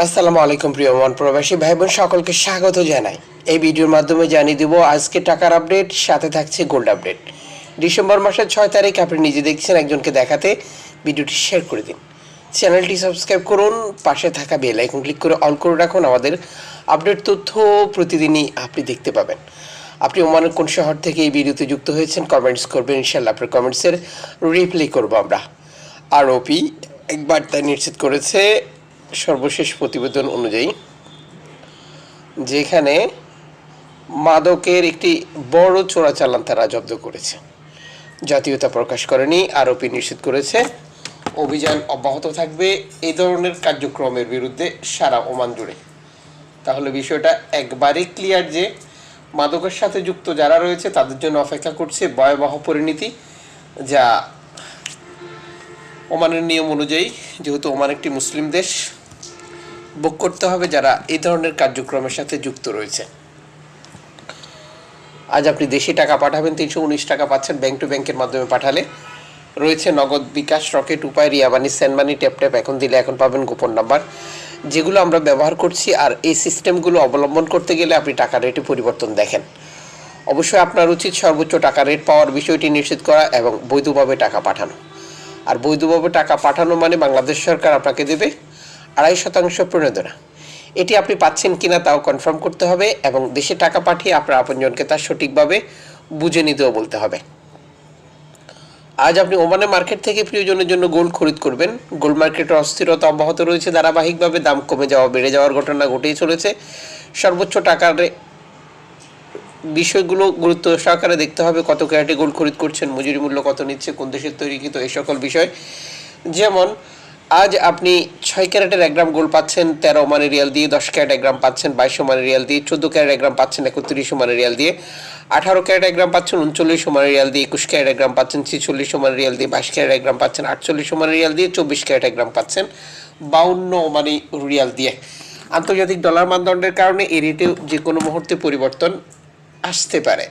আসসালামু আলাইকুম প্রিয় মন প্রবাসী ভাই বোন সকলকে স্বাগত জানাই। এই ভিডিওর মাধ্যমে জানিয়ে দিব, আজকে টাকার আপডেট, সাথে থাকছে গোল্ড আপডেট। ডিসেম্বর মাসের ছয় তারিখ, আপনি নিজে দেখছেন একজনকে দেখাতে ভিডিওটি শেয়ার করে দিন। চ্যানেলটি সাবস্ক্রাইব করুন, পাশে থাকা বেল আইকন ক্লিক করে অল করে রাখুন, আমাদের আপডেট তথ্য প্রতিদিনই আপনি দেখতে পাবেন। আপনি ওমানের কোন শহর থেকে এই ভিডিওতে যুক্ত হয়েছেন কমেন্টস করবেন ইনশাল্লাহ আপনার কমেন্টসের রিপ্লাই করব আমরা। আর ওপি একবার তাই নিশ্চিত করেছে সর্বশেষ প্রতিবেদন অনুযায়ী, যেখানে মাদকের একটি বড় চোরাচালান তারা জব্দ করেছে। জাতীয়তা প্রকাশ করেনি, আরোপি নিশ্চিত করেছে, অভিযান অব্যাহত থাকবে এই ধরনের কার্যক্রমের বিরুদ্ধে সারা ওমান জুড়ে। তাহলে বিষয়টা একবারে ক্লিয়ার যে, মাদকের সাথে যুক্ত যারা রয়েছে, তাদের জন্য অপেক্ষা করছে ভয়াবহ পরিণতি, যা ওমানের নিয়ম অনুযায়ী, যেহেতু ওমান একটি মুসলিম দেশ ভোগ করতে হবে যারা এই ধরনের কার্যক্রমের সাথে যুক্ত রয়েছে। আজ আপনি দেশে টাকা পাঠাবেন, তিনশো উনিশ টাকা পাচ্ছেন ব্যাংক টু ব্যাংকের মাধ্যমে পাঠালে। রয়েছে নগদ বিকাশ রকেট উপায়, রিয়াবানি সেনমানি ট্যাপ ট্যাপ এখন দিলে এখন পাবেন গোপন নাম্বার। যেগুলো আমরা ব্যবহার করছি আর এই সিস্টেমগুলো অবলম্বন করতে গেলে আপনি টাকা রেটে পরিবর্তন দেখেন। অবশ্যই আপনার উচিত সর্বোচ্চ টাকা রেট পাওয়ার বিষয়টি নিশ্চিত করা এবং বৈধভাবে টাকা পাঠানো। আর বৈধভাবে টাকা পাঠানো মানে বাংলাদেশ সরকার আপনাকে দেবে আড়াই শতাংশ প্রণোদনা। এটি আপনি পাচ্ছেন কিনা তাও কনফার্ম করতে হবে এবং দেশে টাকা পাঠিয়ে আপনার আপনজনকে তার সঠিকভাবে বুঝে নিতেও বলতে হবে। আজ আপনি ওমানে মার্কেট থেকে প্রিয়জনের জন্য গোল্ড খরিদ করবেন। গোল্ড মার্কেটের অস্থিরতা অব্যাহত রয়েছে। ধারাবাহিকভাবে দাম কমে যাওয়া, বেড়ে যাওয়ার ঘটনা ঘটেই চলেছে। সর্বোচ্চ টাকার বিষয়গুলো গুরুত্ব সহকারে দেখতে হবে। কত ক্যারেটে গোল্ড খরিদ করছেন, মজুরি মূল্য কত নিচ্ছে, কোন দেশের তৈরিকৃত এই সকল বিষয়। যেমন আজ আপনি ছয় ক্যারেটের এক গ্রাম গোল্ড পাচ্ছেন, তেরো মানে রিয়াল দিয়ে, দশ ক্যারেট এক গ্রাম পাচ্ছেন বাইশশো মানে রিয়াল দিয়ে, চোদ্দ ক্যারেট এক গ্রাম পাচ্ছেন একত্রিশশো মানে রিয়াল দিয়ে, আঠারো ক্যারেট এক গ্রাম পাচ্ছেন, উনচল্লিশ মানে রিয়াল দিয়ে, একুশ ক্যারেট এক গ্রাম পাচ্ছেন ছেচল্লিশশো মানে রিয়াল দিয়ে, বাইশ ক্যারেট এক গ্রাম পাচ্ছেন, আটচল্লিশ মানে রিয়াল দিয়ে, চব্বিশ ক্যারেট এক গ্রাম পাচ্ছেন, বাউন্ন মানে রিয়াল দিয়ে। আন্তর্জাতিক ডলার মানদণ্ডের কারণে এই রেটেও যে কোনো মুহূর্তে পরিবর্তন আসতে পারে।